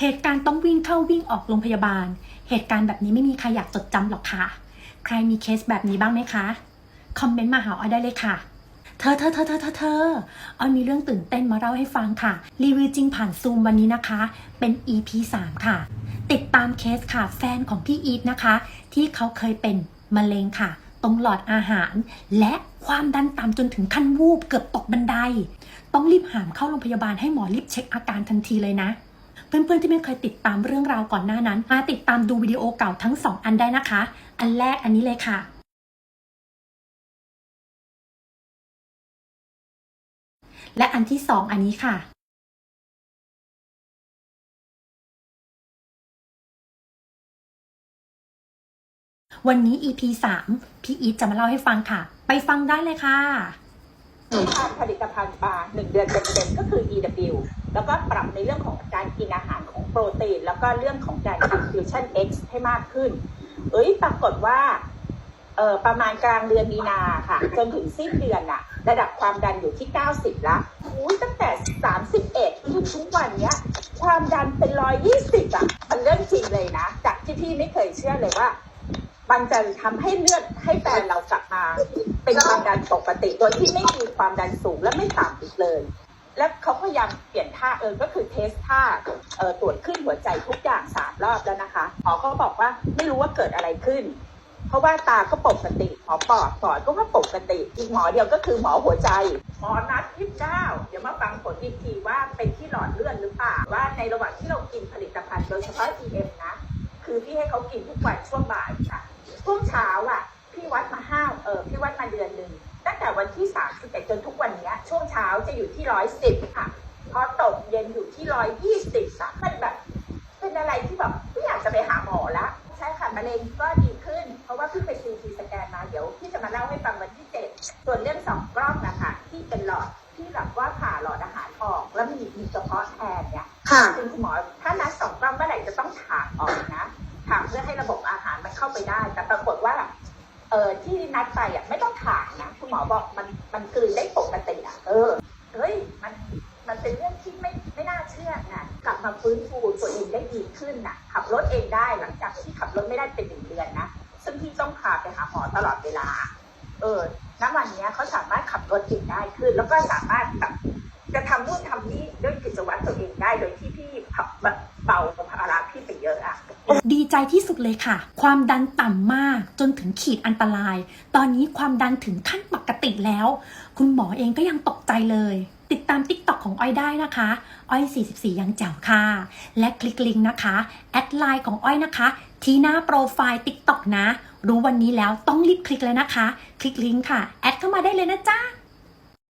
เหตุการณ์ต้องวิ่งเข้าวิ่งออกโรงพยาบาล เหตุการณ์แบบนี้ไม่มีใครอยากจดจำหรอกค่ะ ใครมีเคสแบบนี้บ้างไหมคะ คอมเมนต์มาหาออยได้เลยค่ะ เธอเธอเธอเธอเธอเธอออยมีเรื่องตื่นเต้นมาเล่าให้ฟังค่ะ รีวิวจริงผ่านซูมวันนี้นะคะ เป็น EP 3 ค่ะ ติดตามเคสค่ะ แฟนของพี่อีทนะคะ ที่เขาเคยเป็นมะเร็งค่ะตรงหลอดอาหาร และความดันต่ำจนถึงขั้นวูบเกือบตกบันได ต้องรีบหามเข้าโรงพยาบาลให้หมอรีบเช็คอาการทันทีเลยนะ เพื่อนๆที่ไม่เคยติดตามเรื่องราวก่อนหน้านั้น มาติดตามดูวิดีโอเก่าทั้ง 2 อันได้นะคะ อันแรกอันนี้เลยค่ะ และอันที่ 2 อันนี้ค่ะวันนี้ EP 3 พี่อีทจะมาเล่าให้ฟังค่ะ ไปฟังได้เลยค่ะ ทานผลิตภัณฑ์ปลาหนึ่งเดือนเต็มๆก็คือ EW แล้วก็ปรับในเรื่องของการกินอาหารของโปรตีน แล้วก็เรื่องของการทำ Fusion X ให้มากขึ้น เอ้ยปรากฏว่าเออประมาณกลางเดือนมีนาค่ะ จนถึงสิ้นเดือนอะระดับความดันอยู่ที่ 90 ละอุ้ยตั้งแต่ 31จนทุกวันเนี้ย ความดันเป็น 120อะมันเรื่องจริงเลยนะ จากที่พี่ไม่เคยเชื่อเลยว่า มันจะทำให้เลือดให้แฟนเรากลับมา เป็นความดันปกติ โดยที่ไม่มีความดันสูงและไม่ต่ำอีกเลย แล้วเขาพยายามเปลี่ยนท่าเออก็คือเทสท่าเออตรวจขึ้นหัวใจทุกอย่างสามรอบแล้วนะคะหมอก็บอกว่าไม่รู้ว่าเกิดอะไรขึ้น เพราะว่าตาก็ปกติหมอปอดปอดก็ว่าปกติอีกหมอเดียวก็คือหมอหัวใจหมอนัดที่เก้าเดี๋ยวมาฟังผลอีกทีว่าเป็นที่หลอดเลือดหรือเปล่าว่าในระหว่างที่เรากินผลิตภัณฑ์โดยเฉพาะ EM นะคือพี่ให้เขากินทุกวันช่วงบ่ายค่ะ ช่วงเช้าอะพี่วัดมาห้าเออพี่วัดมาเดือนหนึ่งตั้งแต่วันที่สามสิบเอ็ดจนทุกวันเนี้ย ช่วงเช้าจะอยู่ที่ร้อยสิบค่ะพอตกเย็นอยู่ที่ร้อยยี่สิบอะมันแบบ เป็นอะไรที่แบบไม่อยากจะไปหาหมอละใช่ค่ะมะเร็งก็ดีขึ้น เพราะว่าเพิ่งไปซีทีสแกนมาเดี๋ยวพี่จะมาเล่าให้ฟังวันที่เจ็ดส่วนเรื่องสองกล้องนะคะที่เป็นหลอดที่แบบว่าผ่าหลอดอาหารออก แล้วมีมีกระเพาะแทนเนี่ยค่ะคือคุณหมอถ้านัดสองกล้องเมื่อไหร่จะต้องถ เออที่นัดไปอะไม่ต้องถ่ายนะคุณหมอบอกมันมันกลืนได้ปกติอะเออเฮ้ยมันมันเป็นเรื่องที่ไม่ไม่น่าเชื่อนะกลับมาฟื้นฟูตัวเองได้ดีขึ้นนะขับรถเองได้หลังจากที่ขับรถไม่ได้เป็นหนึ่งเดือนนะซึ่งที่ต้องพาไปหาหมอตลอดเวลา เออณวันนี้เขาสามารถขับรถเองได้ขึ้น แล้วก็สามารถแบบจะทำนู่นทำนี่ด้วยกิจวัตรตัวเองได้ โดยที่พี่ขับแบบเบาภาระ พี่ไปเยอะดีใจที่สุดเลยค่ะ ความดันต่ำมากจนถึงขีดอันตราย ตอนนี้ความดันถึงขั้นปกติแล้ว คุณหมอเองก็ยังตกใจเลย ติดตามติ๊กต็อกของอ้อยได้นะคะ อ้อย 44 ยังแจ๋วค่ะ และคลิกลิงก์นะคะ แอดไลน์ของอ้อยนะคะ ที่หน้าโปรไฟล์ติ๊กต็อกนะ รู้วันนี้แล้วต้องรีบคลิกเลยนะคะ คลิกลิงก์ค่ะ แอดเข้ามาได้เลยนะจ๊ะ